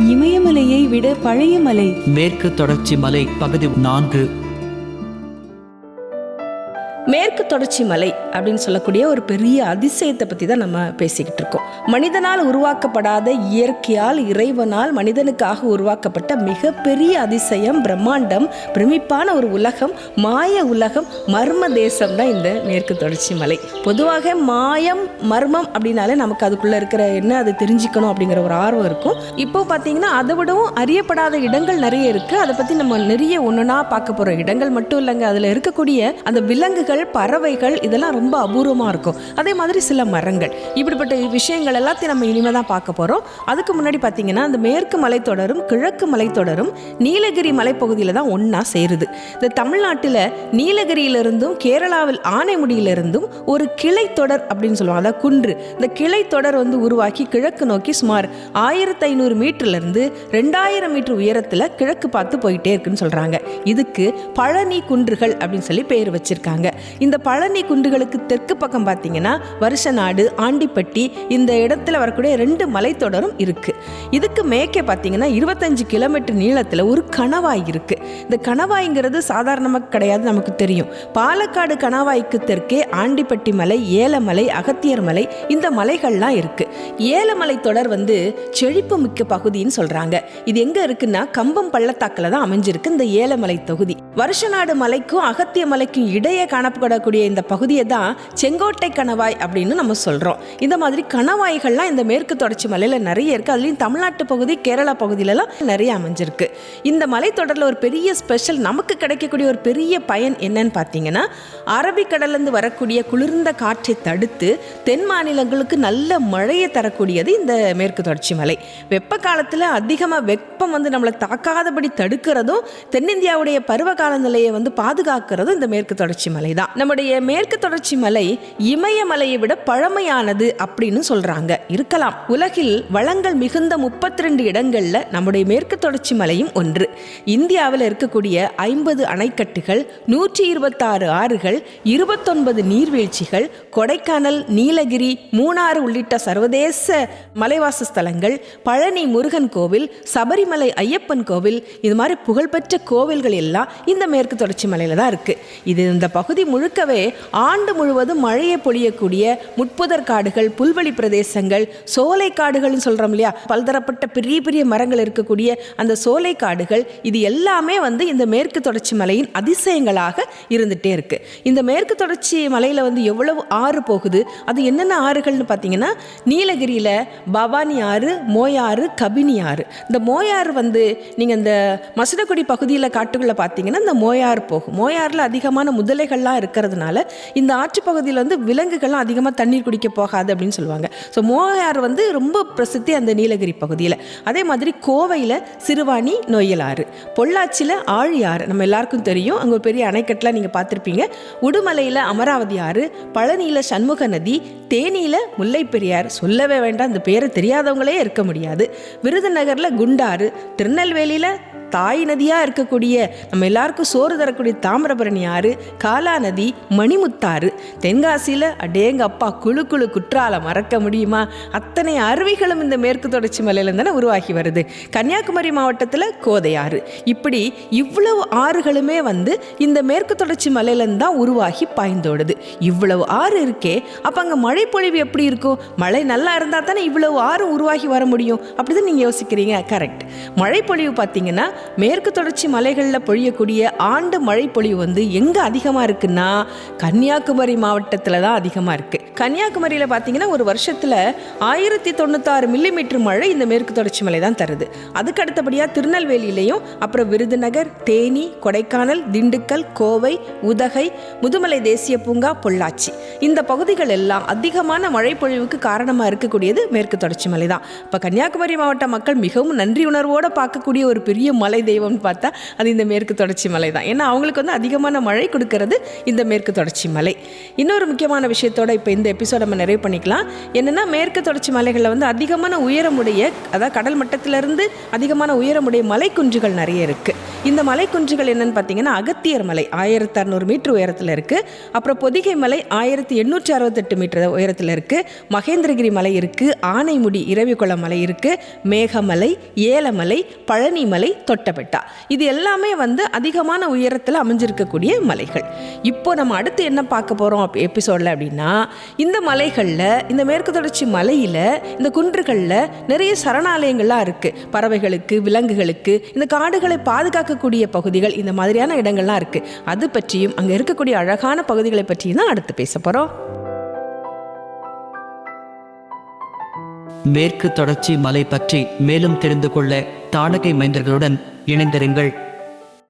இமயமலையை விட பழைய மலை. மேற்கு தொடர்ச்சி மலை பகுதி நான்கு. மேற்கு தொடர்ச்சி மலை அப்படின்னு சொல்லக்கூடிய ஒரு பெரிய அதிசயத்தை பற்றி தான் நம்ம பேசிக்கிட்டு இருக்கோம். மனிதனால் உருவாக்கப்படாத இயற்கையால் இறைவனால் மனிதனுக்காக உருவாக்கப்பட்ட மிகப்பெரிய அதிசயம் பிரம்மாண்டம் பிரமிப்பான ஒரு உலகம் மாய உலகம் மர்ம தேசம் தான் இந்த மேற்கு தொடர்ச்சி மலை. பொதுவாக மாயம் மர்மம் அப்படின்னாலே நமக்கு அதுக்குள்ளே இருக்கிற என்ன அது தெரிஞ்சுக்கணும் அப்படிங்கிற ஒரு ஆர்வம் இருக்கும். இப்போ பார்த்தீங்கன்னா அதை விடவும் அறியப்படாத இடங்கள் நிறைய இருக்குது அதை பற்றி நம்ம நிறைய ஒன்றுனா பார்க்க போகிற இடங்கள் மட்டும் இல்லைங்க. அதில் இருக்கக்கூடிய அந்த விலங்குகள் பறவைகள் இதெல்லாம் ரொம்ப அபூர்வமாக இருக்கும். அதே மாதிரி சில மரங்கள். இப்படிப்பட்ட விஷயங்கள் எல்லாத்தையும் நம்ம இனிமே தான் பார்க்க போகிறோம் அதுக்கு முன்னாடி பார்த்தீங்கன்னா அந்த மேற்கு மலைத்தொடரும் கிழக்கு மலைத்தொடரும் நீலகிரி மலைப்பகுதியில் தான் ஒன்றா சேருது. இந்த தமிழ்நாட்டில் நீலகிரியிலிருந்தும் கேரளாவில் ஆனைமுடியிலிருந்தும் ஒரு கிளைத்தொடர் அப்படின்னு சொல்லுவாங்க. அதாவது குன்று. இந்த கிளைத்தொடர் வந்து உருவாக்கி கிழக்கு நோக்கி சுமார் ஆயிரத்தி ஐநூறு மீட்டர்லேருந்து ரெண்டாயிரம் மீட்டர் உயரத்தில் கிழக்கு பார்த்து போயிட்டே இருக்குன்னு சொல்கிறாங்க இதுக்கு பழனி குன்றுகள் அப்படின்னு சொல்லி பேர் வச்சிருக்காங்க. இந்த பழனி குன்றுகளுக்கு தெற்கு பக்கம் பார்த்தீங்கன்னா வருஷநாடு ஆண்டிப்பட்டி இந்த இடத்துல வரக்கூடிய ரெண்டு மலைத்தொடரும் இருக்கு. இதுக்கு மேற்கே பார்த்தீங்கன்னா இருபத்தஞ்சு கிலோமீட்டர் நீளத்தில் ஒரு கணவாய் இருக்கு. இந்த கணவாய்ங்கிறது சாதாரணமாக கிடையாது நமக்கு தெரியும். பாலக்காடு கணவாய்க்கு தெற்கே ஆண்டிப்பட்டி மலை ஏலமலை அகத்தியர் மலை இந்த மலைகள்லாம் இருக்கு. ஏலமலை தொடர் வந்து செழிப்பு மிக்க பகுதின்னு சொல்றாங்க. இது எங்க இருக்குன்னா கம்பம் பள்ளத்தாக்கில் தான் அமைஞ்சிருக்கு இந்த ஏலமலை தொகுதி. வருஷநாடு மலைக்கும் அகத்திய மலைக்கும் இடையே காணப்படக்கூடிய இந்த பகுதியை தான் செங்கோட்டை கணவாய் அப்படின்னு நம்ம சொல்கிறோம் இந்த மாதிரி கணவாய்கள்லாம் இந்த மேற்கு தொடர்ச்சி மலையில் நிறைய இருக்குது அதுலேயும் தமிழ்நாட்டு பகுதி கேரளா பகுதியிலலாம் நிறைய அமைஞ்சிருக்கு. இந்த மலைத்தொடரில் ஒரு பெரிய ஸ்பெஷல் நமக்கு கிடைக்கக்கூடிய ஒரு பெரிய பயன் என்னன்னு பார்த்தீங்கன்னா அரபிக்கடல்லேருந்து வரக்கூடிய குளிர்ந்த காற்றை தடுத்து தென் மாநிலங்களுக்கு நல்ல மழையை தரக்கூடியது இந்த மேற்கு தொடர்ச்சி மலை. வெப்ப காலத்தில் அதிகமாக வெப்பம் வந்து நம்மளை தாக்காதபடி தடுக்கிறதும் தென்னிந்தியாவுடைய பருவ காலநிலையை வந்து பாதுகாக்கிறதும் இந்த மேற்கு தொடர்ச்சி மலை தான். நம்முடைய மேற்கு தொடர்ச்சி மலை இமயமலையை விட பழமையானது அப்படின்னு சொல்றாங்க. இருக்கலாம். உலகில் வளங்கள் மிகுந்த முப்பத்தி ரெண்டு இடங்கள்ல நம்முடைய மேற்கு தொடர்ச்சி மலையும் ஒன்று. இந்தியாவில் இருக்கக்கூடிய ஐம்பது அணைக்கட்டுகள் நூற்றி இருபத்தாறு ஆறுகள் இருபத்தொன்பது நீர்வீழ்ச்சிகள் கொடைக்கானல் நீலகிரி மூணாறு உள்ளிட்ட சர்வதேச மலைவாச ஸ்தலங்கள் பழனி முருகன் கோவில் சபரிமலை ஐயப்பன் கோவில் இது மாதிரி புகழ்பெற்ற கோவில்கள் எல்லாம் இந்த மேற்கு தொடர்ச்சி மலையில தான் இருக்கு. இது இந்த பகுதி முழுக்கவே ஆண்டு முழுவதும் மழையை பொழியக்கூடிய முட்புதர் காடுகள் புல்வெளி பிரதேசங்கள் சோலை காடுகள்னு சொல்கிறோம் இல்லையா? பல்தரப்பட்ட பெரிய பெரிய மரங்கள் இருக்கக்கூடிய அந்த சோலை காடுகள் இது எல்லாமே வந்து இந்த மேற்கு தொடர்ச்சி மலையின் அதிசயங்களாக இருந்துகிட்டே இருக்குது இந்த மேற்கு தொடர்ச்சி மலையில் வந்து எவ்வளவு ஆறு போகுது? அது என்னென்ன ஆறுகள்னு பார்த்தீங்கன்னா நீலகிரியில் பவானி ஆறு மோயாறு கபினி ஆறு. இந்த மோயாறு வந்து நீங்கள் இந்த மசனக்குடி பகுதியில் காட்டுக்குள்ளே பார்த்தீங்கன்னா இந்த மோயாறு போகும். மோயாறில் அதிகமான முதலைகள்லாம் இருக்கிறதுனால இந்த ஆற்று பகுதியில் வந்து விலங்குகள்லாம் அதிகமாக தண்ணீர் குடிக்க போகாது அப்படின்னு சொல்லுவாங்க. ஸோ மோகையார் வந்து ரொம்ப பிரசித்தி அந்த நீலகிரி பகுதியில். அதே மாதிரி கோவையில் சிறுவாணி நொய்யலாறு பொள்ளாச்சியில் ஆழியாறு நம்ம எல்லாருக்கும் தெரியும். அங்கே ஒரு பெரிய அணைக்கட்டில் நீங்கள் பார்த்துருப்பீங்க. உடுமலையில் அமராவதி ஆறு பழனியில் சண்முக நதி தேனியில் முல்லை பெரியார் சொல்லவே வேண்டாம் அந்த பேரை தெரியாதவங்களே இருக்க முடியாது. விருதுநகரில் குண்டாறு திருநெல்வேலியில் தாய் நதியாக இருக்கக்கூடிய நம்ம எல்லாருக்கும் சோறு தரக்கூடிய தாமிரபரணி ஆறு காலா நதி மணிமுத்தாறு. தென்காசியில் அடேங்க அப்பா குழு குழு குற்றாலம் மறக்க முடியுமா? அத்தனை அருவிகளும் இந்த மேற்கு தொடர்ச்சி மலையிலேருந்தானே உருவாகி வருது. கன்னியாகுமரி மாவட்டத்தில் கோதை ஆறு. இப்படி இவ்வளவு ஆறுகளுமே வந்து இந்த மேற்கு தொடர்ச்சி மலையிலேருந்து தான் உருவாகி பாய்ந்தோடுது. இவ்வளவு ஆறு இருக்கே அப்போ அங்கே மழை பொழிவு எப்படி இருக்கும்? மழை நல்லா இருந்தால் தானே இவ்வளவு ஆறு உருவாகி வர முடியும்? அப்படிதான் நீங்கள் யோசிக்கிறீங்க. கரெக்ட். மழை பொழிவு பார்த்தீங்கன்னா மேற்கு தொடர்ச்சி மலைகளில் பொழியக்கூடிய ஆண்டு மழை பொழிவு வந்து எங்கே அதிகமாக இருக்குன்னா கன்னியாகுமரி மாவட்டத்தில் தான் அதிகமாக இருக்குது கன்னியாகுமரியில் பார்த்தீங்கன்னா ஒரு வருஷத்தில் ஆயிரத்தி தொண்ணூத்தாறு மில்லிமீட்டர் மழை இந்த மேற்கு தொடர்ச்சி மலை தான் தருது. அதுக்கு அடுத்தபடியாக திருநெல்வேலியிலையும் அப்புறம் விருதுநகர் தேனி கொடைக்கானல் திண்டுக்கல் கோவை உதகை முதுமலை தேசிய பூங்கா பொள்ளாச்சி. இந்த பகுதிகள் எல்லாம் அதிகமான மழை பொழிவுக்கு காரணமாக இருக்கக்கூடியது மேற்கு தொடர்ச்சி மலை தான். இப்போ கன்னியாகுமரி மாவட்ட மக்கள் மிகவும் நன்றி உணர்வோடு பார்க்கக்கூடிய ஒரு பெரிய மலை மலை தெய்வம்னு பார்த்தா அது இந்த மேற்கு தொடர்ச்சி மலை தான். ஏன்னா அவங்களுக்கு வந்து அதிகமான மழை கொடுக்கறது இந்த மேற்கு தொடர்ச்சி மலை. இன்னொரு முக்கியமான விஷயத்தோட இப்போ இந்த எபிசோட நம்ம நிறைவு பண்ணிக்கலாம். என்னென்னா மேற்கு தொடர்ச்சி மலைகளில் வந்து அதிகமான உயரமுடைய அதாவது கடல் மட்டத்திலிருந்து அதிகமான உயரமுடைய மலைக்குன்றுகள் நிறைய இருக்குது இந்த மலைக்குன்றுகள் என்னன்னு பார்த்தீங்கன்னா அகத்தியர் மலை ஆயிரத்தி அறநூறு மீட்டர் உயரத்தில் இருக்குது அப்புறம் பொதிகை மலை ஆயிரத்தி எண்ணூற்றி அறுபத்தெட்டு மீட்டர் உயரத்தில் இருக்குது மகேந்திரகிரி மலை இருக்குது ஆனைமுடி இரவிக்குளம் மலை இருக்குது மேகமலை ஏலமலை பழனிமலை கட்டப்பட்டா. இது எல்லாமே வந்து அதிகமான உயரத்தில் அமைஞ்சிருக்கக்கூடிய மலைகள். இப்போ நம்ம அடுத்து என்ன பார்க்க போகிறோம் எபிசோடில் அப்படின்னா இந்த மலைகளில் இந்த மேற்கு தொடர்ச்சி மலையில் இந்த குன்றுகளில் நிறைய சரணாலயங்கள்லாம் இருக்குது பறவைகளுக்கு விலங்குகளுக்கு இந்த காடுகளை பாதுகாக்கக்கூடிய பகுதிகள் இந்த மாதிரியான இடங்கள்லாம் இருக்குது அது பற்றியும் அங்கே இருக்கக்கூடிய அழகான பகுதிகளை பற்றியும் தான் அடுத்து பேச போகிறோம் மேற்கு தொடர்ச்சி மலை பற்றி மேலும் தெரிந்து கொள்ள தாடகை மைந்தர்களுடன் இணைந்திருங்கள்.